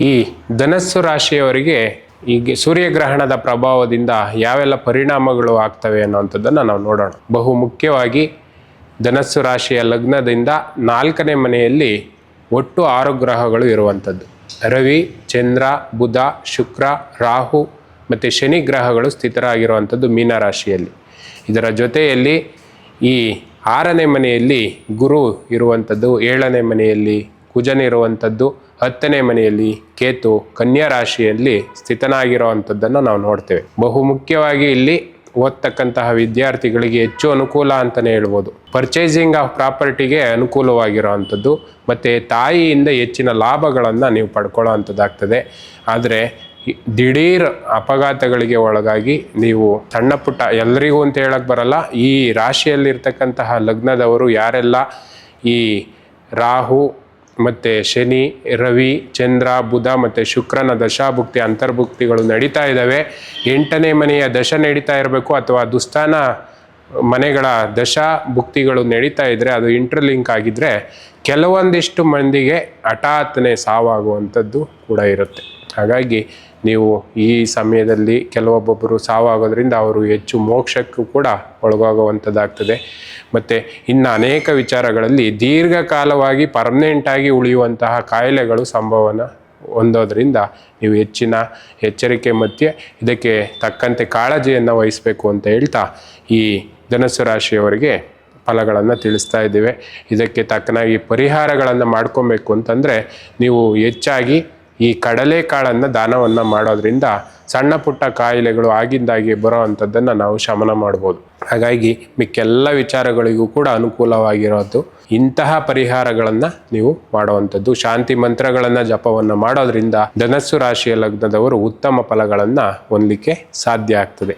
ಈ ಧನಸ್ಸು ರಾಶಿಯವರಿಗೆ ಈ ಸೂರ್ಯಗ್ರಹಣದ ಪ್ರಭಾವದಿಂದ ಯಾವೆಲ್ಲ ಪರಿಣಾಮಗಳು ಆಗ್ತವೆ ಅನ್ನೋವಂಥದ್ದನ್ನು ನಾವು ನೋಡೋಣ. ಬಹು ಮುಖ್ಯವಾಗಿ ಧನಸ್ಸು ರಾಶಿಯ ಲಗ್ನದಿಂದ ನಾಲ್ಕನೇ ಮನೆಯಲ್ಲಿ ಒಟ್ಟು ಆರು ಗ್ರಹಗಳು ಇರುವಂಥದ್ದು. ರವಿ, ಚಂದ್ರ, ಬುಧ, ಶುಕ್ರ, ರಾಹು ಮತ್ತು ಶನಿ ಗ್ರಹಗಳು ಸ್ಥಿತರಾಗಿರುವಂಥದ್ದು ಮೀನರಾಶಿಯಲ್ಲಿ ಇದರ ಜೊತೆಯಲ್ಲಿ ಈ ಆರನೇ ಮನೆಯಲ್ಲಿ ಗುರು ಇರುವಂಥದ್ದು, ಏಳನೇ ಮನೆಯಲ್ಲಿ ಕುಜನಿರುವಂಥದ್ದು ಹತ್ತನೇ ಮನೆಯಲ್ಲಿ ಕೇತು ಕನ್ಯಾ ರಾಶಿಯಲ್ಲಿ ಸ್ಥಿತನಾಗಿರುವಂಥದ್ದನ್ನು ನಾವು ನೋಡ್ತೇವೆ. ಬಹುಮುಖ್ಯವಾಗಿ ಇಲ್ಲಿ ಓದ್ತಕ್ಕಂತಹ ವಿದ್ಯಾರ್ಥಿಗಳಿಗೆ ಹೆಚ್ಚು ಅನುಕೂಲ ಅಂತಲೇ ಹೇಳ್ಬೋದು. ಪರ್ಚೇಸಿಂಗ್ ಆಫ್ ಪ್ರಾಪರ್ಟಿಗೆ ಅನುಕೂಲವಾಗಿರುವಂಥದ್ದು ಮತ್ತು ತಾಯಿಯಿಂದ ಹೆಚ್ಚಿನ ಲಾಭಗಳನ್ನು ನೀವು ಪಡ್ಕೊಳ್ಳೋ ಅಂಥದ್ದಾಗ್ತದೆ ಆದರೆ ದಿಢೀರ್ ಅಪಘಾತಗಳಿಗೆ ಒಳಗಾಗಿ ನೀವು ಸಣ್ಣ ಪುಟ್ಟ ಎಲ್ಲರಿಗೂ ಅಂತ ಹೇಳಕ್ಕೆ ಬರಲ್ಲ, ಈ ರಾಶಿಯಲ್ಲಿರ್ತಕ್ಕಂತಹ ಲಗ್ನದವರು ಯಾರೆಲ್ಲ ಈ ರಾಹು ಮತ್ತು ಶನಿ, ರವಿ, ಚಂದ್ರ, ಬುಧ ಮತ್ತು ಶುಕ್ರನ ದಶಾಭುಕ್ತಿ ಅಂತರ್ಭುಕ್ತಿಗಳು ನಡೀತಾ ಇದ್ದಾವೆ. ಎಂಟನೇ ಮನೆಯ ದಶ ನಡೀತಾ ಇರಬೇಕು ಅಥವಾ ದುಸ್ಥಾನ ಮನೆಗಳ ದಶಾ ಭುಕ್ತಿಗಳು ನಡೀತಾ ಇದ್ದರೆ ಅದು ಇಂಟರ್ಲಿಂಕ್ ಆಗಿದ್ದರೆ ಕೆಲವೊಂದಿಷ್ಟು ಮಂದಿಗೆ ಹಠಾತ್ನೆ ಸಾವಾಗುವಂಥದ್ದು ಕೂಡ ಇರುತ್ತೆ. ಹಾಗಾಗಿ ನೀವು ಈ ಸಮಯದಲ್ಲಿ ಕೆಲವೊಬ್ಬೊಬ್ಬರು ಸಾವಾಗೋದ್ರಿಂದ ಅವರು ಹೆಚ್ಚು ಮೋಕ್ಷಕ್ಕೂ ಕೂಡ ಒಳಗಾಗುವಂಥದ್ದಾಗ್ತದೆ. ಮತ್ತು ಇನ್ನು ಅನೇಕ ವಿಚಾರಗಳಲ್ಲಿ ದೀರ್ಘಕಾಲವಾಗಿ ಪರ್ಮನೆಂಟಾಗಿ ಉಳಿಯುವಂತಹ ಕಾಯಿಲೆಗಳು ಸಂಭವನ ಹೊಂದೋದ್ರಿಂದ ನೀವು ಹೆಚ್ಚಿನ ಎಚ್ಚರಿಕೆ ಮಧ್ಯೆ ಇದಕ್ಕೆ ತಕ್ಕಂತೆ ಕಾಳಜಿಯನ್ನು ವಹಿಸಬೇಕು ಅಂತ ಹೇಳ್ತಾ ಈ ಧನಸ್ಸು ರಾಶಿಯವರಿಗೆ ಫಲಗಳನ್ನು ತಿಳಿಸ್ತಾ ಇದ್ದೇವೆ. ಇದಕ್ಕೆ ತಕ್ಕನಾಗಿ ಪರಿಹಾರಗಳನ್ನು ಮಾಡ್ಕೊಬೇಕು ಅಂತಂದರೆ ನೀವು ಹೆಚ್ಚಾಗಿ ಈ ಕಡಲೆಕಾಳನ್ನು ದಾನವನ್ನು ಮಾಡೋದ್ರಿಂದ ಸಣ್ಣ ಪುಟ್ಟ ಕಾಯಿಲೆಗಳು ಆಗಿಂದಾಗಿ ಬರೋ ಅಂಥದ್ದನ್ನು ನಾವು ಶಮನ ಮಾಡ್ಬೋದು. ಹಾಗಾಗಿ ಮಿಕ್ಕೆಲ್ಲ ವಿಚಾರಗಳಿಗೂ ಕೂಡ ಅನುಕೂಲವಾಗಿರೋದು ಇಂತಹ ಪರಿಹಾರಗಳನ್ನು ನೀವು ಮಾಡುವಂಥದ್ದು. ಶಾಂತಿ ಮಂತ್ರಗಳನ್ನು ಜಪವನ್ನು ಮಾಡೋದ್ರಿಂದ ಧನಸ್ಸು ರಾಶಿಯ ಲಗ್ನದವರು ಉತ್ತಮ ಫಲಗಳನ್ನು ಹೊಂದಲಿಕ್ಕೆ ಸಾಧ್ಯ ಆಗ್ತದೆ.